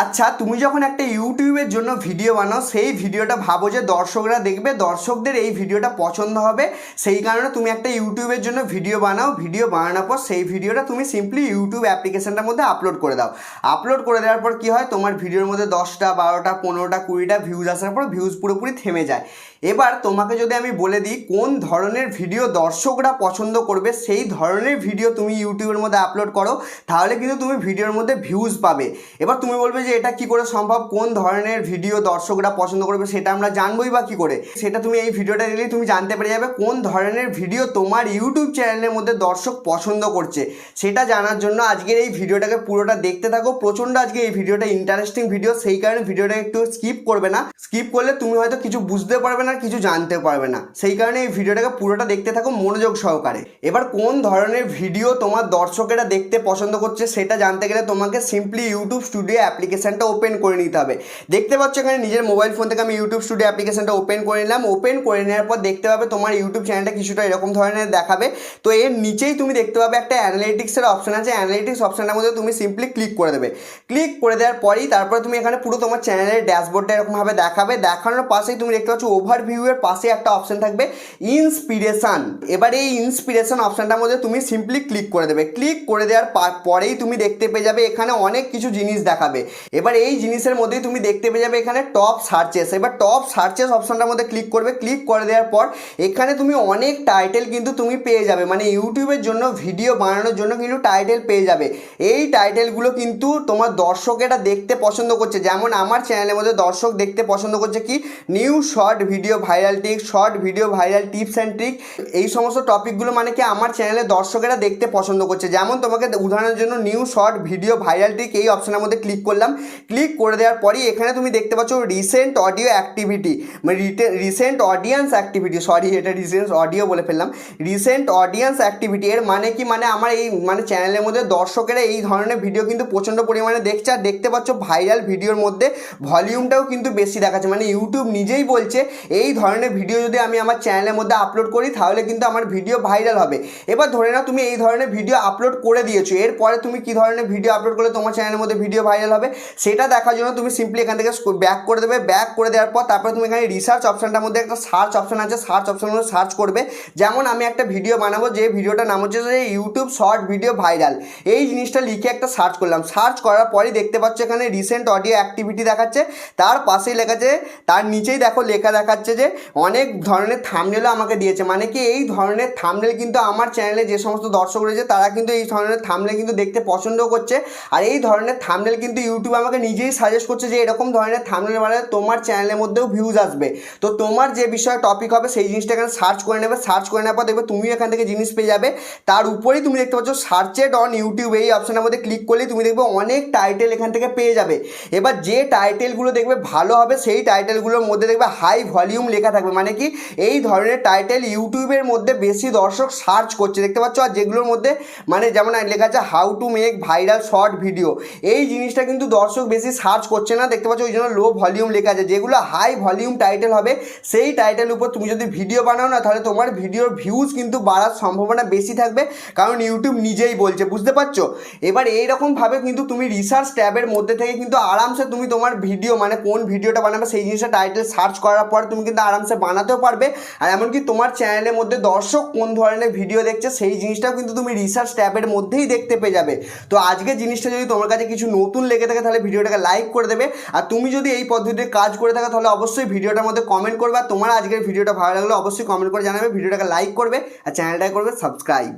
আচ্ছা তুমি যখন একটা ইউটিউবের জন্য ভিডিও বানাও, সেই ভিডিওটা ভাবো যে দর্শকরা দেখবে, দর্শকদের এই ভিডিওটা পছন্দ হবে। সেই কারণে তুমি একটা ইউটিউবের জন্য ভিডিও বানাও, ভিডিও বানানোর পর সেই ভিডিওটা তুমি সিম্পলি ইউটিউব অ্যাপ্লিকেশনটার মধ্যে আপলোড করে দাও। আপলোড করে দেওয়ার পর কী হয়, তোমার ভিডিওর মধ্যে দশটা, বারোটা, পনেরোটা, কুড়িটা ভিউজ আসার পর ভিউজ পুরোপুরি থেমে যায়। এবার তোমাকে যদি আমি বলে দিই, কোন ধরনের ভিডিও দর্শকরা পছন্দ করবে, সেই ধরনের ভিডিও তুমি ইউটিউবের মধ্যে আপলোড করো, তাহলে কিন্তু তুমি ভিডিওর মধ্যে ভিউজ পাবে। এবার তুমি বলবে যে এটা কি করে সম্ভব, কোন ধরনের ভিডিও দর্শকরা পছন্দ করবে সেটা আমরা জানবোই বা কি করে? সেটা তুমি এই ভিডিওটা দিলেই তুমি জানতে পেরে যাবে কোন ধরনের ভিডিও তোমার ইউটিউব চ্যানেলের মধ্যে দর্শক পছন্দ করছে। সেটা জানার জন্য আজকের এই ভিডিওটাকে পুরোটা দেখতে থাকো। প্রচণ্ড আজকে এই ভিডিওটা ইন্টারেস্টিং ভিডিও সেই কারণে ভিডিওটা একটু স্কিপ করবে না। স্কিপ করলে তুমি হয়তো কিছু বুঝতে পারবে না, কিছু জানতে পারবে না। সেই কারণে এই ভিডিওটাকে পুরোটা দেখতে থাকো মনোযোগ সহকারে। এবার কোন ধরনের ভিডিও তোমার দর্শকেরা দেখতে পছন্দ করছে সেটা জানতে গেলে তোমাকে সিম্পলি ইউটিউব স্টুডিও অ্যাপ্লিকেশনটা ওপেন করে নিতে হবে। দেখতে পাচ্ছ এখানে নিজের মোবাইল ফোন থেকে আমি ইউটিউব স্টুডিও অ্যাপ্লিকেশনটা ওপেন করে নিলাম। ওপেন করে নেওয়ার পর দেখতে পাবে তোমার ইউটিউব চ্যানেলটা কিছুটা এরকম ধরনের দেখাবে। তো এর নিচেই তুমি দেখতে পাবে একটা অ্যানালিটিক্সের অপশন আছে। অ্যানালিটিক্স অপশনটার মধ্যে তুমি সিম্পলি ক্লিক করে দেবে। ক্লিক করে দেওয়ার পরেই তারপরে তুমি এখানে পুরো তোমার চ্যানেলের ড্যাশবোর্ডটা এরকমভাবে দেখাবে। দেখানোর পাশেই তুমি দেখতে পাচ্ছ ওভারভিউয়ের পাশে একটা অপশন থাকবে ইন্সপিরেশান এবার এই ইন্সপিরেশান অপশনটার মধ্যে তুমি সিম্পলি ক্লিক করে দেবে। ক্লিক করে দেওয়ার পরেই তুমি দেখতে পেয়ে যাবে এখানে অনেক কিছু জিনিস দেখাবে। এবার এই জিনিসের মধ্যেই তুমি দেখতে পেয়ে যাবে এখানে টপ সার্চেস এবার টপ সার্চেস অপশনটার মধ্যে ক্লিক করবে। ক্লিক করে দেওয়ার পর এখানে তুমি অনেক টাইটেল কিন্তু তুমি পেয়ে যাবে। মানে ইউটিউবের জন্য ভিডিও বানানোর জন্য কিন্তু টাইটেল পেয়ে যাবে। এই টাইটেলগুলো কিন্তু তোমার দর্শকেরা দেখতে পছন্দ করছে। যেমন আমার চ্যানেলের মধ্যে দর্শক দেখতে পছন্দ করছে কি? New short video viral tick short video viral tips and trick এই সমস্ত টপিকগুলো মানে কি? আমার চ্যানেলে দর্শকেরা দেখতে পছন্দ করছে। যেমন তোমাকে উদাহরণের জন্য new short video viral tick এই অপশনের মধ্যে ক্লিক করলাম। ক্লিক করে দেওয়ার পরই এখানে তুমি দেখতে পাচ্ছ রিসেন্ট অডিও অ্যাক্টিভিটি মানে রিসেন্ট অডিয়েন্স অ্যাক্টিভিটি সরি এটা রিসেন্ট অডিও বলে ফেললাম। রিসেন্ট অডিয়েন্স অ্যাক্টিভিটি এর মানে কি? মানে আমার এই মানে চ্যানেলের মধ্যে দর্শকেরা এই ধরনের ভিডিও কিন্তু প্রচণ্ড পরিমাণে দেখছে। আর দেখতে পাচ্ছ ভাইরাল ভিডিওর মধ্যে ভলিউমটাও কিন্তু বেশি দেখাচ্ছে। মানে ইউটিউব নিজেই বলছে, এই ধরনের ভিডিও যদি আমি আমার চ্যানেলের মধ্যে আপলোড করি, তাহলে কিন্তু আমার ভিডিও ভাইরাল হবে। এবার ধরে নাও, তুমি এই ধরনের ভিডিও আপলোড করে দিয়েছ। এরপরে তুমি কি ধরনের ভিডিও আপলোড করলে তোমার চ্যানেলের মধ্যে ভিডিও ভাইরাল হবে? সেটা দেখার জন্য তুমি সিম্পলি এখান থেকে ব্যাক করে দেবে। ব্যাক করে দেওয়ার পর তারপরে তুমি এখানে রিসার্চ অপশনটার মধ্যে একটা সার্চ অপশন আছে। সার্চ অপশনের মধ্যে সার্চ করবে। যেমন আমি একটা ভিডিও বানাবো, যে ভিডিওটার নাম হচ্ছে যে ইউটিউব শর্ট ভিডিও ভাইরাল এই জিনিসটা লিখে একটা সার্চ করলাম। সার্চ করার পরেই দেখতে পাচ্ছ এখানে রিসেন্ট অডিও অ্যাক্টিভিটি দেখাচ্ছে। তার পাশেই লেখা আছে, তার নিচেই দেখো লেখা দেখাচ্ছে যে অনেক ধরনের থামনেলও আমাকে দিয়েছে। মানে কি এই ধরনের থামনেল কিন্তু আমার চ্যানেলে যে সমস্ত দর্শক রয়েছে, তারা কিন্তু এই ধরনের থামনেল কিন্তু দেখতে পছন্দ করছে। আর এই ধরনের থামনেল কিন্তু ইউটিউব আমাকে নিজেই সাজেস্ট করছে যে এরকম ধরনের থামনেল বানালে তোমার চ্যানেলের মধ্যেও ভিউজ আসবে। তো তোমার যে বিষয়ে টপিক হবে সেই জিনিসটা এখানে সার্চ করে নেবে। সার্চ করে নেওয়ার পর দেখবে তুমিও এখান থেকে জিনিস পেয়ে যাবে। তার উপরেই তুমি দেখতে পাচ্ছ সার্চেড অন ইউটিউব এই অপশনের মধ্যে ক্লিক করলেই তুমি দেখবে অনেক টাইটেল এখান থেকে পেয়ে যাবে। এবার যে টাইটেলগুলো দেখবে ভালো হবে, সেই টাইটেলগুলোর মধ্যে দেখবে হাই ভলিউম লেখা থাকবে। মানে কি? এই ধরনের টাইটেল ইউটিউবের মধ্যে বেশি দর্শক সার্চ করছে। দেখতে পাচ্ছ? আর যেগুলোর মধ্যে মানে যেমন লেখা আছে how to make viral short video এই জিনিসটা কিন্তু দর্শক বেশি সার্চ করছে না। দেখতে পাচ্ছ ওই জন্য লো ভলিউম লেখা আছে। যেগুলো হাই ভলিউম টাইটেল হবে, সেই টাইটেল উপর তুমি যদি ভিডিও বানাও না, তাহলে তোমার ভিডিওর ভিউজ কিন্তু বাড়ার সম্ভাবনা বেশি থাকবে। কারণ ইউটিউব নিজেই বলছে, বুঝতে পারছ? এবার এইরকমভাবে কিন্তু তুমি রিসার্চ ট্যাবের মধ্যে থেকে কিন্তু আরামসে তুমি তোমার ভিডিও মানে কোন ভিডিওটা বানাবে, সেই জিনিসটা টাইটেল সার্চ করার পর তুমি কিন্তু আরামসে বানাতেও পারবে। আর এমনকি তোমার চ্যানেলের মধ্যে দর্শক কোন ধরনের ভিডিও দেখছে, সেই জিনিসটাও কিন্তু তুমি রিসার্চ ট্যাবের মধ্যেই দেখতে পেয়ে যাবে। তো আজকে জিনিসটা যদি তোমার কাছে কিছু নতুন লেগে থাকে তাহলে ভিডিওটাকে লাইক করে দেবে। আর তুমি যদি এই পদ্ধতিতে কাজ করে থাকো, তাহলে অবশ্যই ভিডিওটার মধ্যে কমেন্ট করবে। আর তোমার আজকের ভিডিওটা ভালো লাগলে অবশ্যই কমেন্ট করে জানাবে, ভিডিওটাকে লাইক করবে, আর চ্যানেলটাকে করবে সাবস্ক্রাইব